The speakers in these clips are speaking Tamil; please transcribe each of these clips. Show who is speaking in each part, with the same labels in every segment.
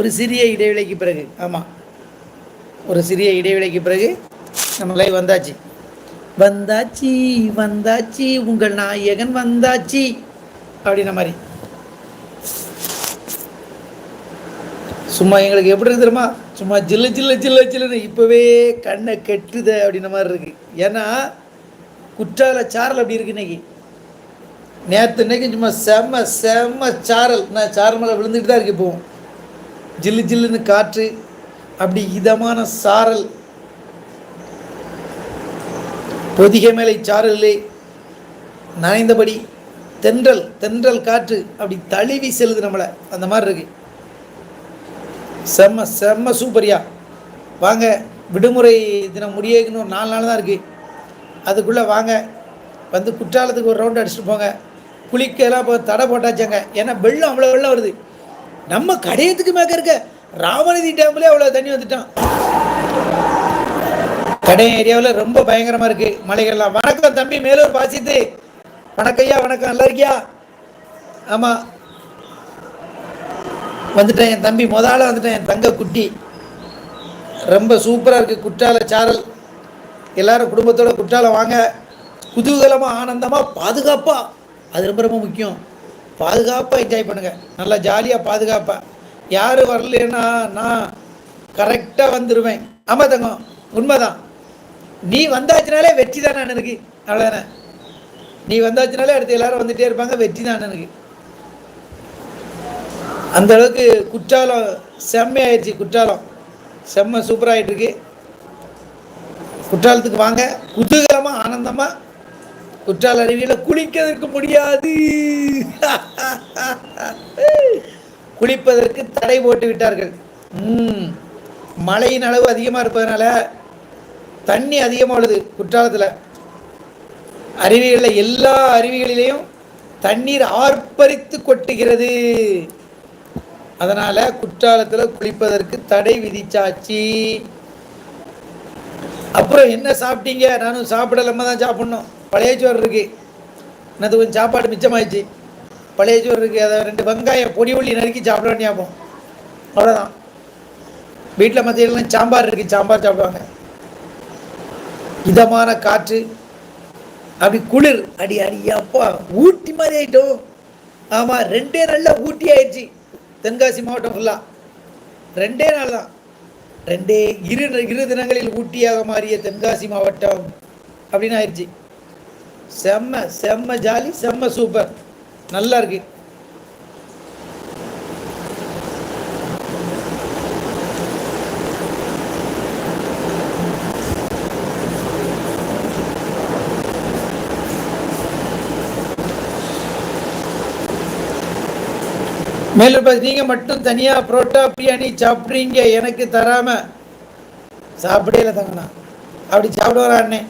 Speaker 1: ஒரு சிறிய இடைவேளைக்கு பிறகு ஆமாம் ஒரு சிறிய இடைவேளைக்கு பிறகு நம்ம லைவ் வந்தாச்சு. வந்தாச்சு வந்தாச்சு உங்கள் நாயகன் வந்தாச்சு அப்படின்ன மாதிரி. சும்மா எங்களுக்கு எப்படி இருக்கு தெரியுமா? சும்மா ஜில்லு ஜில்லு ஜில்லு ஜில்லுன்னு இப்போவே கண்ணை கெட்டுத அப்படின்ன மாதிரி இருக்கு. ஏன்னா குற்றால சாரல் அப்படி இருக்கு இன்னைக்கு. நேற்று இன்னைக்கு சும்மா செம்ம செம்ம சாரல். நான் சாரல் மேலே விழுந்துட்டு தான் இருக்கு இப்போவும். ஜில்லு ஜில்லுன்னு காற்று அப்படி இதமான சாரல். பொதிகை மேலை சாரலே நனைந்தபடி தென்றல் தென்றல் காற்று அப்படி தழுவி செல்லுது நம்மளை. அந்த மாதிரி இருக்கு. செம்ம செம்ம சூப்பரியா. வாங்க விடுமுறை தினம் முடியக்குன்னு ஒரு நாலு நாள் தான் இருக்குது அதுக்குள்ளே வாங்க. வந்து குற்றாலத்துக்கு ஒரு ரவுண்ட் அடிச்சுட்டு போங்க. குளிக்கலாம் இப்போ தடை போட்டாச்சாங்க. ஏன்னா வெள்ளம் அவ்வளோ வெள்ளம் வருது. நம்ம கடையத்துக்கு மேக்க இருக்க ராமநதி டேம்லேயே அவ்வளோ தண்ணி வந்துட்டான். கடையம் ஏரியாவில் ரொம்ப பயங்கரமாக இருக்குது மலைகள்லாம். வணக்கம் தம்பி மேலூர் பாசித்து வணக்கம்யா வணக்கம். நல்லா இருக்கியா? ஆமாம் வந்துட்டேன் என் தம்பி. முதல்ல வந்துட்டேன் என் தங்க குட்டி. ரொம்ப சூப்பராக இருக்குது குற்றால சாரல். எல்லாரும் குடும்பத்தோட குற்றாலம் வாங்க. குதூகலமாக ஆனந்தமாக பாதுகாப்பாக அது ரொம்ப ரொம்ப முக்கியம். பாதுகாப்பாக என்ஜாய் பண்ணுங்கள் நல்லா ஜாலியாக பாதுகாப்பாக யார் வரலன்னா நான் கரெக்டாக வந்துடுவேன் ஆமாம் தங்கம் உண்மைதான். நீ வந்தாச்சுனாலே வெற்றி தான் எனக்கு அவ்வளோதானே நீ வந்தாச்சுனாலே அடுத்து எல்லாரும் வந்துட்டே இருப்பாங்க வெற்றி தான் எனக்கு அந்த அளவுக்கு குற்றாலம் செம்மையாயிடுச்சு குற்றாலம். செம்ம சூப்பராகிட்டு இருக்கு குற்றாலத்துக்கு வாங்க. குதூகலமாக ஆனந்தமாக குற்றால அருவியில் குளிக்கிறதுக்கு முடியாது. குளிப்பதற்கு தடை போட்டு விட்டார்கள். ம் மழையின் அளவு அதிகமாக இருப்பதனால தண்ணி அதிகமாக உள்ளது குற்றாலத்தில். அருவிகளில் எல்லா அருவிகளிலேயும் தண்ணீர் ஆர்ப்பரித்து கொட்டுகிறது. அதனால் குற்றாலத்தில் குளிப்பதற்கு தடை விதிச்சாச்சு. அப்புறம் என்ன சாப்பிட்டீங்க? நானும் சாப்பிடலாம தான் சாப்பிட்ணும். பழைய சோறு இருக்குது என்னது கொஞ்சம் சாப்பாடு மிச்சமாயிடுச்சு. பழைய சோறு இருக்குது அதை ரெண்டு வெங்காயம் பொடி உள்ளி நறுக்கி சாப்பிட ஞாபகம். அவ்வளோதான் வீட்டில் மத்தியெல்லாம் சாம்பார் இருக்குது சாம்பார் சாப்பிடுவாங்க. இதமான காற்று அப்படி குளிர் அடி அடி அப்பா ஊட்டி மாதிரி ஆகிட்டோம் ஆமாம் ரெண்டே நாளில் ஊட்டி ஆயிடுச்சு. தென்காசி மாவட்டம் ஃபுல்லாக ரெண்டே நாள் தான். ரெண்டே இரு இரு தினங்களில் ஊட்டியாக மாறிய தென்காசி மாவட்டம் அப்படின்னு ஆயிடுச்சு. செம்ம செம்ம ஜாலி செம்ம சூப்பர் நல்லா இருக்கு. மேலும் நீங்கள் மட்டும் தனியாக புரோட்டா பிரியாணி சாப்பிட்றீங்க எனக்கு தராமல் சாப்பிடல தங்கண்ணா. அப்படி சாப்பிடுவாரா அண்ணே?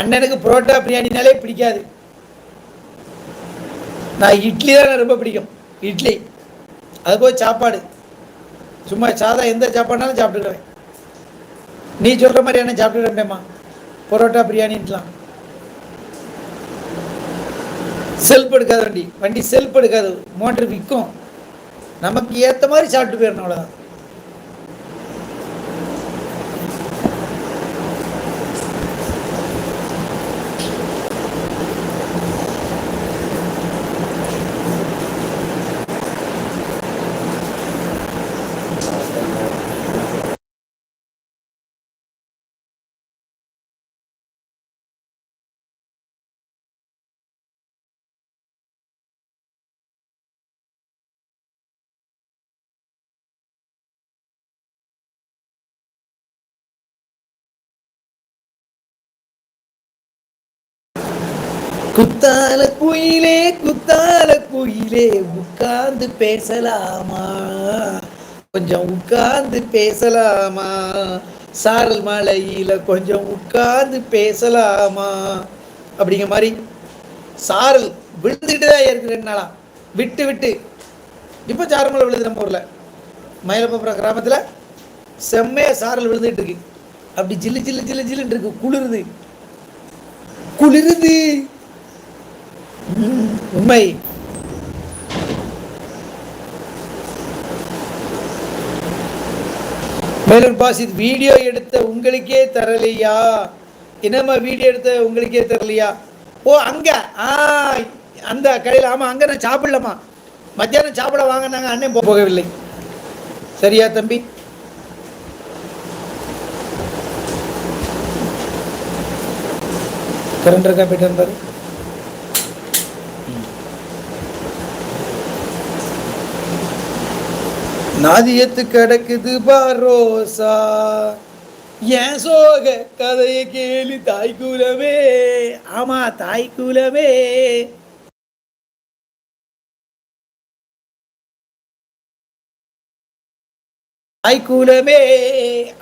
Speaker 1: அண்ணனுக்கு புரோட்டா பிரியாணினாலே பிடிக்காது. நான் இட்லி தான் ரொம்ப பிடிக்கும். இட்லி. அது போய் சாப்பாடு. சும்மா சாதா எந்த சாப்பாடுனாலும் சாப்பிட்டுக்கிறேன் நீ சொல்கிற மாதிரி என்ன சாப்பிட்டுக்கிறேன்டேம்மா. பரோட்டா பிரியாணின்லாம் செல்ஃப் எடுக்காது வண்டி. வண்டி செல்ஃப் எடுக்காது. மோட்டர் விற்கும் நமக்கு ஏற்ற மாதிரி சாப்பிட்டு போயிடணும் அவ்வளோதான் குத்தால குயிலே குத்தால குயிலே உட்கார்ந்து பேசலாமா? கொஞ்சம் உட்கார்ந்து பேசலாமா? சாரல் மலையில கொஞ்சம் உட்கார்ந்து பேசலாமா? அப்படிங்கிற மாதிரி சாரல் விழுந்துக்கிட்டு தான் இருக்கு ரெண்டு நாளா. விட்டு விட்டு. இப்போ சாரமலை விழுது நம்ம ஊரில் மயிலப்பபுரம் கிராமத்தில் செம்மையாக சாரல் விழுந்துட்டு இருக்கு. அப்படி ஜில்லு ஜில்லு ஜில்லு ஜில்லுன்னு இருக்கு. குளிருது. குளிருது. உண்மை. மேலும் பாசித் வீடியோ எடுத்த உங்களுக்கே தரலையா? என்னம்மா வீடியோ எடுத்த உங்களுக்கே தரலையா? ஓ அங்கே. ஆ அந்த கடையில் ஆமாம் அங்கே நான் சாப்பிடலம்மா. மத்தியானம் சாப்பிட வாங்கினாங்க அண்ணன் போகவில்லை. சரியா தம்பி? கரண்ட் இருக்கா போயிட்டு பாரு. நாதியத்து கிடக்குது பாரோசா. ஏன் சோக கதையை கேளு தாய் குலமே ஆமா தாய் குலமே தாய் குலமே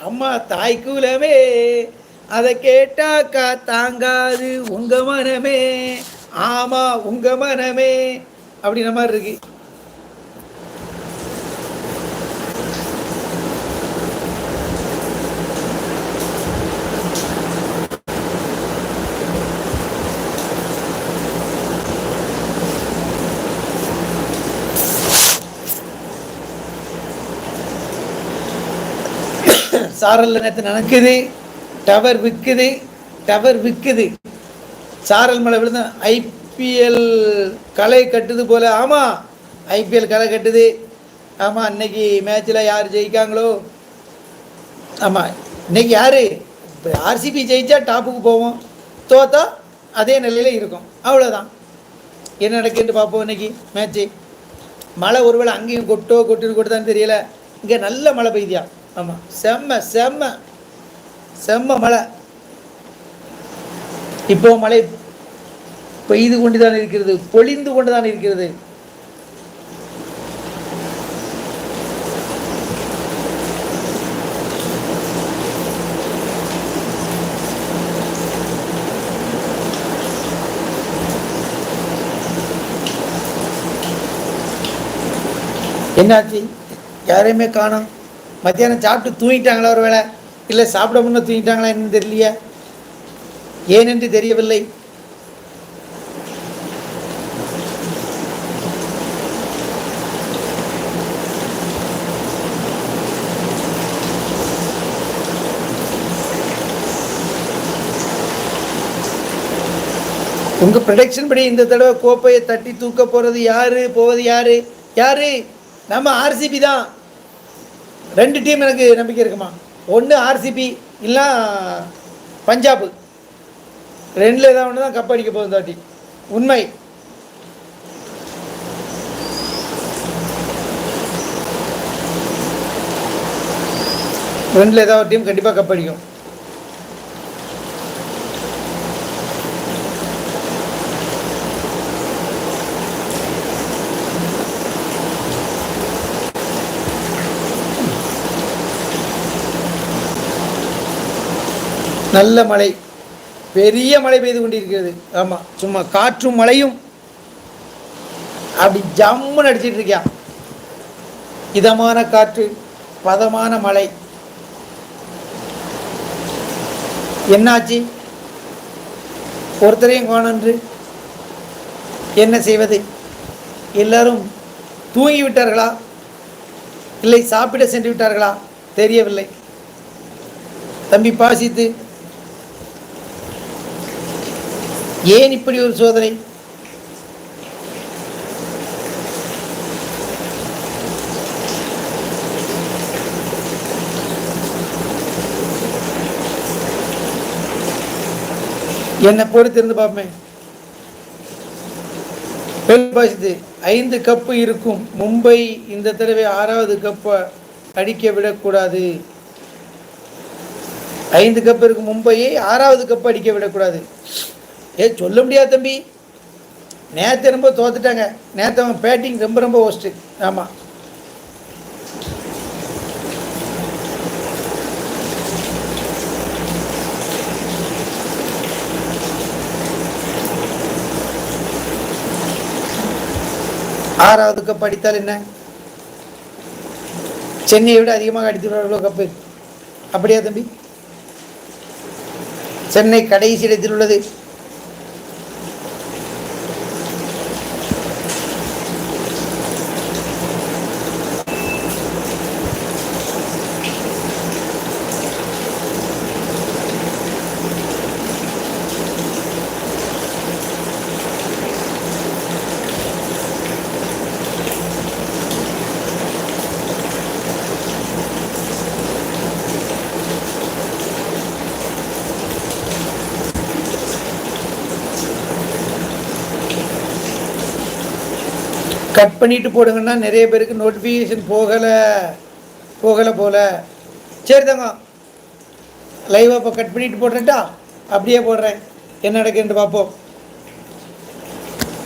Speaker 1: அம்மா தாய் குலமே அதை கேட்டாக்கா தாங்காது உங்க மனமே. ஆமா உங்க மனமே. அப்படின்ற மாதிரி இருக்கு. சாரல் நேற்று நடக்குது டவர் விற்குது டவர் விற்குது சாரல் மலை விழுந்த ஐபிஎல் களை கட்டுது போல. ஆமாம் ஐபிஎல் களை கட்டுது. ஆமாம் இன்னைக்கு மேட்ச்சில் யார் ஜெயிக்காங்களோ? ஆமாம் இன்னைக்கு யார்? இப்போ ஆர்சிபி ஜெயித்தா டாப்புக்கு போவோம். தோத்தா அதே நிலையில் இருக்கும். அவ்வளோதான் என்ன நடக்குன்னு பார்ப்போம் இன்னைக்கு மேட்ச்சு. மழை ஒருவேளை அங்கேயும் கொட்டோ கொட்டுன்னு கொட்டுதான்னு தெரியல. இங்கே நல்ல மழை பெய்தியா? ஆமாம் செம்ம செம்ம செம்ம மழை. இப்போ மழை பெய்து கொண்டுதான் இருக்கிறது பொழிந்து கொண்டுதான் இருக்கிறது. என்னாச்சு? யாரையுமே காணும். மத்தியானம் சாப்பிட்டு தூங்கிட்டாங்களா ஒரு வேளை இல்லை சாப்பிட முன்னே தூங்கிட்டாங்களா என்னன்னு தெரியலையே. ஏனென்று தெரியவில்லை. உங்கள் ப்ரொடக்ஷன் படி இந்த தடவை கோப்பையை தட்டி தூக்க போகிறது யாரு? போவது யாரு? யாரு? நம்ம ஆர்சிபி தான். ரெண்டு டீம் எனக்கு நம்பிக்கை இருக்குமா? ஒன்று ஆர்சிபி இல்லை பஞ்சாபு. ரெண்டில் ஏதாவது ஒன்று தான் கப் அடிக்க போகுது தாட்டி உண்மை. ரெண்டில் ஏதாவது டீம் கண்டிப்பாக கப் அடிக்கும். நல்ல மழை பெரிய மழை பெய்து கொண்டிருக்கிறது. ஆமாம் சும்மா காற்றும் மழையும். அப்படி ஜம்முன்னு அடிச்சிட்டு இருக்கியா இதமான காற்று பதமான மழை. என்னாச்சு? ஒருத்தரையும் காணன்று என்ன செய்வது? எல்லாரும் தூங்கி விட்டார்களா? இல்லை சாப்பிட சென்று விட்டார்களா? தெரியவில்லை. தம்பி பாசித்து ஏன் இப்படி ஒரு சோதனை? என்னை பொறுத்திருந்து பார்ப்பேன். பாசித்து ஐந்து கப்பு இருக்கும். மும்பை இந்த தடவை ஆறாவது கப்பை அடிக்க விடக்கூடாது. ஐந்து கப் இருக்கும் மும்பையை ஆறாவது கப் அடிக்க விடக்கூடாது. ஏ சொல்ல முடியாது தம்பி. நேற்று ரொம்ப தோத்துட்டாங்க. நேற்று அவன் பேட்டிங் ரொம்ப ரொம்ப ஒஸ்ட்டு ஆமாம் ஆறாவது கப் அடித்தால் என்ன? சென்னையை விட அதிகமாக அடித்துள்ளார்களோ கப்பு அப்படியா தம்பி? சென்னை கடைசி இடத்தில் உள்ளது. கட் பண்ணிட்டு போடுங்கன்னா நிறைய பேருக்கு நோட்டிஃபிகேஷன் போகலை போகலை போல. சரி தங்க லைவாக இப்போ கட் பண்ணிட்டு போடுறேன்ட்டா அப்படியே போடுறேன். என்ன நடக்குதுன்னு பார்ப்போம்.